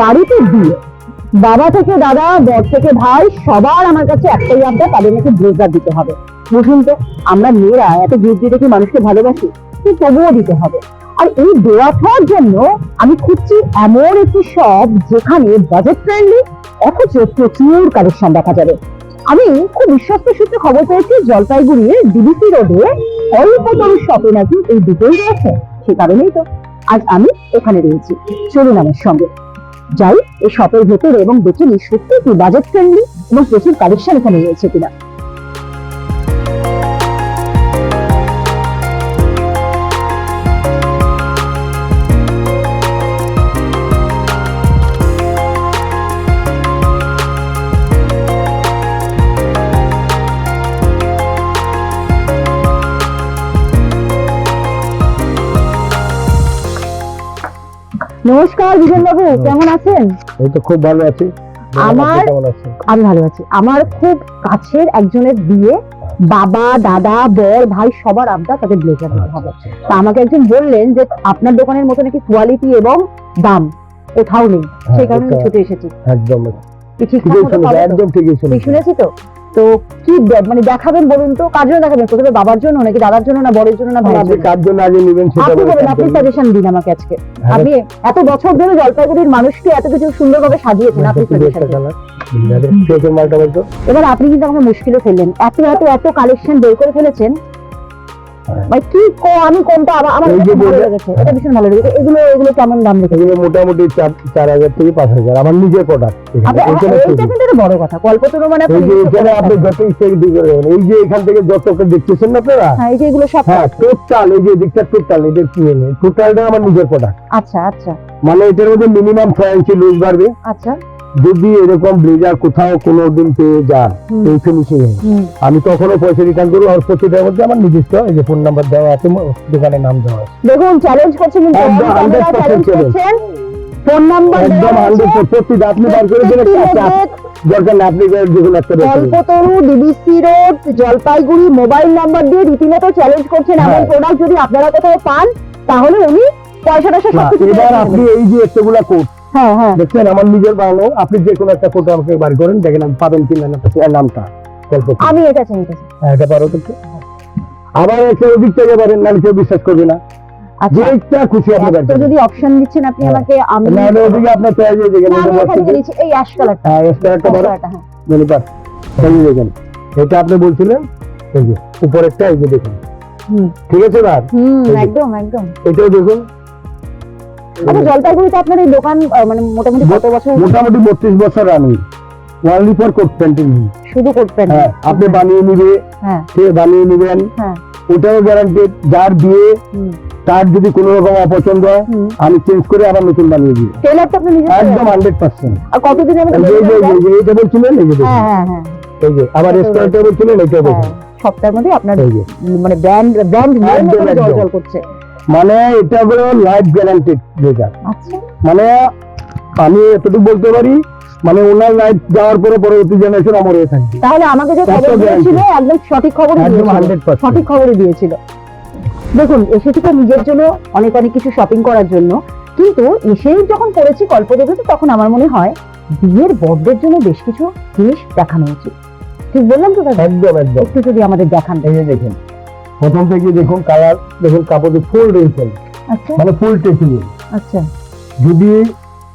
বাড়িতে বিয়ে বাবা থেকে দাদা, বর থেকে ভাই সবার আমার কাছে একটাই আবদার, তাদের নাকি ব্লেজার দিতে হবে। বুঝুন তো, আমরা মেয়েরা এত গিফট দিতে কি মানুষকে ভালোবাসি তবুও দিতে হবে। আর এই দেওয়া খাওয়ার জন্য আমি খুঁজছি এমন একটি শপ যেখানে বাজেট ফ্রেন্ডলি অথচ প্রচুর কালেকশন দেখা যাবে। আমি খুব বিশ্বস্ত সূত্রে খবর পেয়েছি, জলপাইগুড়ির ডিবিসি রোডে অল্প তরু শপে নাকি এই দুটোই রয়েছে, সে কারণেই তো আজ আমি এখানে রয়েছি। চলুন আমার সঙ্গে। যাই, এই শপের ভেতরে এবং দেখে নিই সত্যি কি বাজেট ফ্রেন্ডলি এবং প্রচুর কালেকশন এখানে রয়েছে কিনা। নমস্কার বিজন বাবু কেমন আছেন? এই তো খুব ভালো আছি। আমার- আমি ভালো আছি। আমার খুব কাছের একজনের বিয়ে। বাবা দাদা বর ভাই সবার আবদা তাকে ব্লেজার দিতে হবে। তা আমাকে একজন বললেন যে আপনার দোকানের মতো নাকি কোয়ালিটি এবং দাম? কোথাও নেই। সেই কারণে ছুটে এসেছি। একদম। কি ঠিকঠাক ঠিকই মতো শুনেছি পাবো তো? একদম ঠিকই ঠিক শুনেছি তো? তো কি মানে দেখাবেন বলুন তো? কার জন্য দেখাবেন? প্রথমে বাবার জন্য নাকি দাদার জন্য না বরের জন্য না আপনি কার জন্য আগে নেবেন সেটা আপনি বলে আপনি সাজেশন দিন আমাকে আজকে। আমি আপনি এত বছর ধরে জলপাইগুড়ির মানুষকে এত কিছু সুন্দরভাবে সাজিয়েছেন আপনি সাজেশন এবার আপনি কিন্তু আমাকে মুশকিলে ফেললেন। এত এত এত কালেকশন বের করে ফেলেছেন ভাই কি কো- আমি কোনটা? আমার আমার এটা ভালো লেগেছে এটা ভীষণ ভালো লেগেছে। এগুলো এগুলো কেমন দাম রেখেছে? এগুলো মোটামুটি চার চার হাজার থেকে পাঁচ হাজার। আমার নিজের প্রোডাক্ট আপনি এখানে কিন্তু বড় কথা। কল্পতরু মানে এই যে এখানে আপনি যত ইচ্ছে এই যে এখান থেকে যত দেখতেছেন না আপনারা? হ্যাঁ এই যে এগুলো সব হ্যাঁ টোটাল এই যে দিকটা টোটাল এটা কিনে নেই টোটালটা আমার নিজের প্রোডাক্ট আচ্ছা আচ্ছা। মানে এটার মধ্যে মিনিমাম ছয় ইঞ্চি লুজ বাড়বে। আচ্ছা। যদি এরকম ব্লেজার কোথাও কোনো দিন পেয়ে যান এই ফিনিশিং এ। আমি তখনও পয়সা রিটার্ন করব আর প্রতিটার মধ্যে আমার নিজস্ব এই যে ফোন নাম্বার দেওয়া আছে দোকানের নাম দেওয়া আছে। দেখুন চ্যালেঞ্জ করছে কিন্তু একদম ক্যামেরা 100% চ্যালেঞ্জ ফোন নাম্বার একদম হান্ড্রেড প্রতিটা আপনি বার করে দিলে প্রত্যেকটির চাপ- মধ্যে দরকার না আপনি দেখুন একটা Kalpataru DBC road Jalpaiguri mobile number দিয়ে রীতিমতো চ্যালেঞ্জ করছেন এমন হ্যাঁ। প্রোডাক্ট যদি আপনারা কোথাও পান তাহলে উনি পয়সা টয়সা সবকিছু এবার আপনি এই যে এতগুলা হ্যাঁ হ্যাঁ দেখছেন আমার নিজের বানানো আপনি যে কোনো একটা কোট আমাকে বার করেন দেখেন আমি পাবেন কিনা না নামটা আমি এটা এটা হ্যাঁ, এটা পারো তো। আবার একটা ওদিক থেকে পারেন নাহলে কেউ বিশ্বাস করবে না। যেটা খুশি আপনি বার যদি অপশন দিচ্ছেন আপনি হ্যাঁ। আমাকে আমি নাহলে ওদিকে আপনার পেয়ে যাবে দেখেন এই যে আমি এখানে বক্সে- নিয়েছি এই অ্যাশ কালারটা হ্যাঁ এক্সট্রা একটা বড়। হ্যাঁ। এই দেখেন এটা আপনি বলছিলেন এই যে উপরেরটা এই যে দেখুন। ঠিক আছে না হুম একদম একদম। এটাও দেখুন আচ্ছা জলপাইগুড়িতে আপনার এই দোকান মানে মোটামুটি কত বছর মোটামুটি বত্রিশ বছর রানি। ওনলি ফর কোট প্যান্টিং শুধু করতেন হ্যাঁ আপনি বানিয়ে নিবে হ্যাঁ। সে বানিয়ে নিবেন হ্যাঁ। ওটাও গ্যারান্টি যার হুম। তার যদি কোনো রকম অপছন্দ হয় আমি চেঞ্জ করে আবার নতুন বানিয়ে দিই। টেলার তো আপনি নিজে একদম হান্ড্রেড পার্সেন্ট আর কতদিনের মধ্যে এই যে? যে বলছিলেন এই যে হ্যাঁ হ্যাঁ হ্যাঁ। এই যে আবার রেস্টুরেন্টে বলছিলেন দেখুন সপ্তাহের মধ্যে আপনার মানে ব্র্যান্ড ব্র্যান্ড জল করছে। মানে এটা হলো লাইফ গ্যারান্টেড আচ্ছা। মানে আমি এতটুকু বলতে পারি মানে ওনার লাইফ যাওয়ার পরে পরবর্তী জেনারেশন অমর হয়ে থাকবে। তাহলে আমাকে যে খবর দিয়েছিল একদম সঠিক খবর দিয়েছিল। সঠিক খবরই দিয়েছিল। দেখুন এসেছি তো নিজের জন্য অনেক অনেক কিছু শপিং করার জন্য কিন্তু এসেই যখন পড়েছি কল্পদেবীতে তখন আমার মনে হয় বিয়ের বরদের জন্য বেশ কিছু জিনিস দেখানো উচিত। ঠিক বললাম তো দাদা একদম একদম। একটু যদি আমাদের দেখান। এই দেখেন প্রথম থেকে দেখুন কালার দেখুন কাপড়ে ফুল আচ্ছা। মানে ফুল টেকিং আচ্ছা। যদি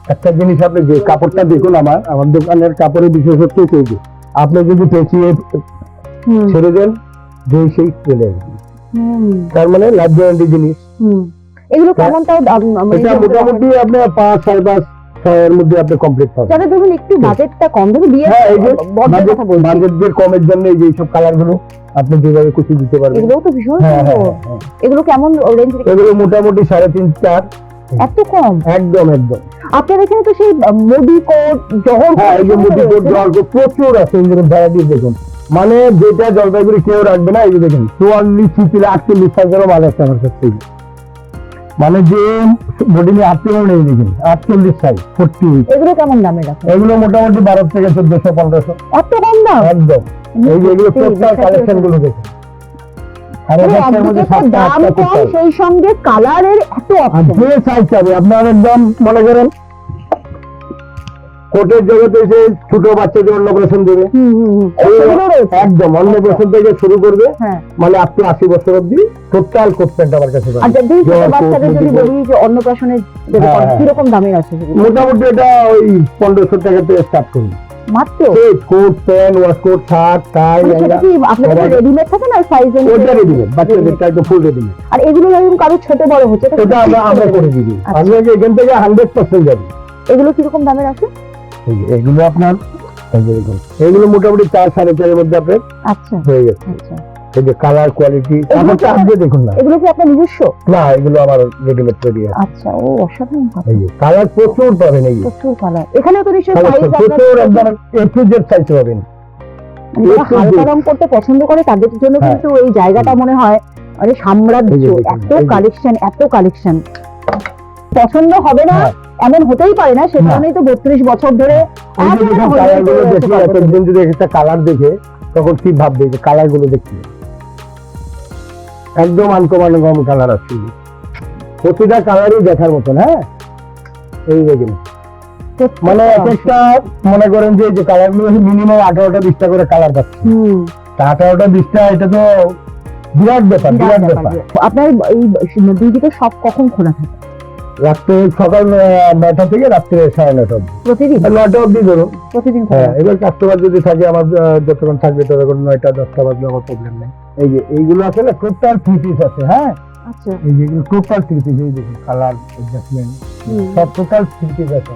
একটা জিনিস আপনি যে কাপড়টা দেখুন আমার আমার দোকানের কাপড়ের বিশেষত্ব যে আপনি যদি পেঁচিয়ে ছেড়ে দেন যে সেই চলে আসবে। তার মানে লাইফ গ্যারান্টি জিনিস। এগুলো কেমন তাও মানে মোটামুটি আপনার পাঁচ সাড়ে পাঁচ ছয়ের মধ্যে আপনি কমপ্লিট পাবেন। যারা ধরুন একটু বাজেটটা কম ধরুন বিয়ে হ্যাঁ কথা বলছি। কমের জন্য এই যে সব কালারগুলো আপনি যেভাবে খুশি দিতে পারবেন। এগুলোও তো ভীষণ হ্যাঁ হ্যাঁ হ্যাঁ। এগুলো কেমন রেঞ্জ এগুলো মোটামুটি সাড়ে তিন চার। এত কম? একদম একদম। আপনার এখানে তো সেই মোদি কোট জহর হ্যাঁ এই যে কোট মুটি রয়েছে না? জল প্রচুর আছে এই ভ্যারাইটি দেখুন। মানে যেটা জলপাইগুড়ি কেউ রাখবে না এই যে দেখেন চুয়াল্লিশ ছিপিলে আটচল্লিশ সাইজেরও মাল আছে আমার কাছে। মানে যে বডি নিয়ে নেই দেখেন আটচল্লিশ সাইজ ফোরটি এগুলো কেমন দামে এগুলো মোটামুটি বারো থেকে চোদ্দশো পনেরোশো। এত কম দাম? একদম। এই যে এগুলো টোটাল কালেকশনগুলো দেখুন। মানে দাম কম সেই সঙ্গে কালারের এত যে সাইজ চাবে আপনার একদম মনে করেন কোটের জগতে এসে ছোট বাচ্চাদের অন্নপ্রাশন দেবে। একদম অন্নপ্রাশন থেকে শুরু করবে। হ্যাঁ। মানে আপনি আশি বছর অব্দি টোটাল কোট আমার কাছে বাচ্চাদের যদি বলি যে অন্নপ্রাশনের দেবে হ্যাঁ, হ্যাঁ। কীরকম দামের আছে? মোটামুটি এটা ওই পনেরোশো টাকা থেকে স্টার্ট করবে। মাত্র? Coat pant waistcoat shirt tie মানে সেটা কি আপনাদের রেডিমেড থাকে না সাইজ ওটা রেডিমেড বাচ্চাদেরটা একদম ফুল রেডিমেড আর এগুলো এরকম কারও ছোট বড় হচ্ছে ওটা আমরা আমরা করে দিবি। আচ্ছা। এখান থেকে হান্ড্রেড পার্সেন্ট যাবি এগুলো কীরকম দামের আছে? এগুলো আপনার এগুলো মোটামুটি চার সাড়ে চারের মধ্যে আপনার আচ্ছা। হয়ে গেছে। আচ্ছা। এই যে কালার কোয়ালিটি কাপড়টা আপনি দেখুন না। এগুলো কি আপনার নিজস্ব? না এগুলো আমার রেডিমেড তৈরি আছে। আচ্ছা ও অসাধারণ এই যে কালার প্রচুর পাবেন এই প্রচুর কালার এখানেও তো নিশ্চয়ই সাইজ প্রচুর একদম এ টু জেড সাইজ পাবেন। হালকা যে- রং করতে পছন্দ করে তাদের জন্য হ্যাঁ। কিন্তু এই জায়গাটা মনে হয় আরে সাম্রাজ্য এত কালেকশন এত কালেকশন পছন্দ হবে না? হ্যাঁ। এমন হতেই পারে না সে কারণেই তো বত্রিশ বছর ধরে হয়ে। একদিন যদি একটা কালার দেখে তখন কি ভাববে যে কালারগুলো দেখি একদম আনকমান কম কালার আছে প্রতিটা কালারই দেখার মতন হ্যাঁ এই দেখেন মানে এক একটা মনে করেন যে কালারগুলো মিনিমাম আঠারোটা বিশটা করে কালার পাচ্ছে আঠারোটা বিশটা এটা তো বিরাট ব্যাপার বিরাট। ব্যাপার আপনার এই দুই দিকে সব কখন খোলা থাকে রাত্রে সকাল নয়টা থেকে রাত্রে সাড়ে নয়টা অব্দি প্রতিদিন? নয়টা অব্দি ধরুন। প্রতিদিন হ্যাঁ। এবার কাস্টমার যদি থাকে আমার যতক্ষণ থাকবে ততক্ষণ নয়টা দশটা বাজলে আমার প্রবলেম নেই। এই যে এইগুলো না টোটাল থ্রি পিস আছে হ্যাঁ? আচ্ছা। এই যেগুলো টোটাল থ্রি পিস এই দেখুন কালার অ্যাডজাস্টমেন্ট সব টোটাল থ্রি পিস আছে।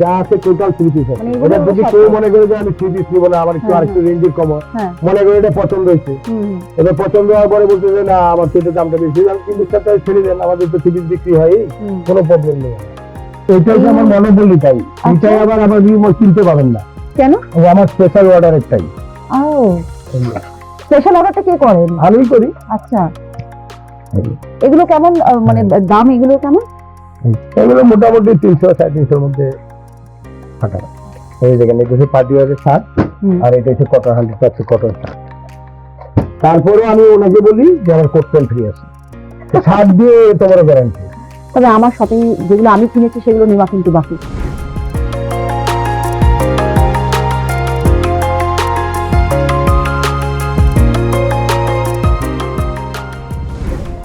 যা আছে টোটাল থ্রি পিস আছে। মানে এগুলো যদি কেউ মনে করে যে আমি থ্রি পিস নিবো না আমার একটু হ্যাঁ, রেঞ্জের কম হ্যাঁ মনে করে এটা পছন্দ হয়েছে। এবার পছন্দ হওয়ার পরে বলতে যে না আমার তো দামটা বেশি আমি কিন্তু সাথে ছেড়ে দেন আমাদের তো থ্রি পিস বিক্রি হয় কোনো প্রবলেম নেই। এইটাই তো আমার মনোবলি তাই। এটাই আবার আবার বিমল কিনতে পাবেন না। কেন? আমার স্পেশাল অর্ডার একটাই ও। স্পেশাল অর্ডারটা কে করেন? আমি করি। আচ্ছা। এগুলো কেমন মানে দাম এগুলো কেমন? এগুলো মোটামুটি তিনশো সাড়ে তিনশোর মধ্যে ফাটা এই দেখেন এটা হচ্ছে পার্টি ওয়ারের শার্ট আর এটা হচ্ছে cotton hundred percent cotton shirt তারপরেও আমি ওনাকে বলি যে আমার কোট প্যান্ট ফ্রি আছে। শার্ট দিয়ে তোমার গ্যারান্টি তবে আমার শপিং যেগুলো আমি কিনেছি সেগুলো নেওয়া কিন্তু বাকি।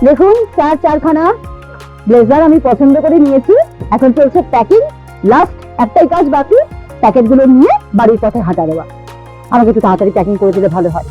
দেখুন চার চারখানা ব্লেজার আমি পছন্দ করে নিয়েছি। এখন চলছে প্যাকিং লাস্ট একটাই কাজ বাকি প্যাকেটগুলো নিয়ে বাড়ির পথে হাঁটা দেওয়া। আমাকে একটু তাড়াতাড়ি প্যাকিং করে দিলে ভালো হয়।